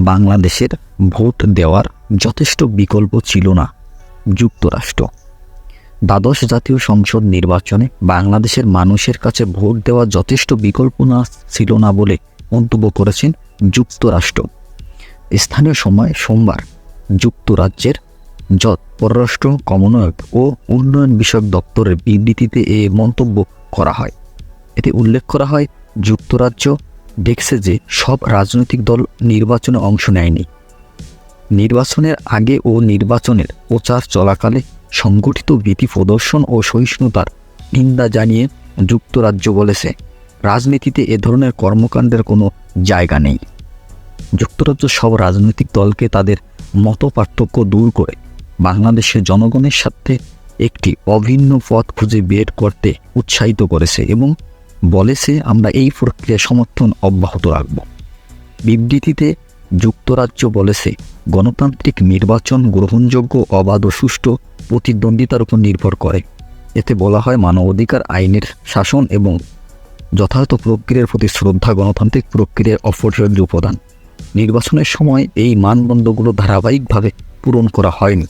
বাংলাদেশের ভোট দেওয়ার যথেষ্ট বিকল্প ছিল না যুক্তরাষ্ট্র। দ্বাদশ জাতীয় সংসদ নির্বাচনে বাংলাদেশের মানুষের কাছে ভোট দেওয়া যথেষ্ট বিকল্প না ছিল না বলে মন্তব্য করেছেন যুক্তরাষ্ট্র। স্থানীয় সময় সোমবার যুক্তরাজ্যের যত পররাষ্ট্র কমনওয়েলথ ও উন্নয়ন বিষয়ক দপ্তরের বিবৃতিতে এ মন্তব্য করা হয়। এতে উল্লেখ করা হয়, যুক্তরাজ্য দেখছে যে সব রাজনৈতিক দল নির্বাচনে অংশ নেয়নি। নির্বাচনের আগে ও নির্বাচনের প্রচার চলাকালে সংগঠিত ভীতি প্রদর্শন ও সহিষ্ণুতার নিন্দা জানিয়ে যুক্তরাজ্য বলেছে, রাজনীতিতে এ ধরনের কর্মকাণ্ডের কোনো জায়গা নেই। যুক্তরাজ্য সব রাজনৈতিক দলকে তাদের মত পার্থক্য দূর করে বাংলাদেশের জনগণের সাথে একটি অভিন্ন পথ খুঁজে বের করতে উৎসাহিত করেছে এবং বলেছে, আমরা এই প্রক্রিয়া সমর্থন অব্যাহত রাখব। বিবৃতিতে যুক্তরাজ্য বলেছে, গণতান্ত্রিক নির্বাচন গ্রহণযোগ্য, অবাধ ও সুষ্ঠু প্রতিদ্বন্দ্বিতার উপর নির্ভর করে। এতে বলা হয় মানবাধিকার আইনের শাসন এবং যথাযথ প্রক্রিয়ার প্রতি শ্রদ্ধা গণতান্ত্রিক প্রক্রিয়ার অপরিহার্য উপাদান। নির্বাচনের সময় এই মানদণ্ডগুলো ধারাবাহিকভাবে পূরণ করা হয়নি।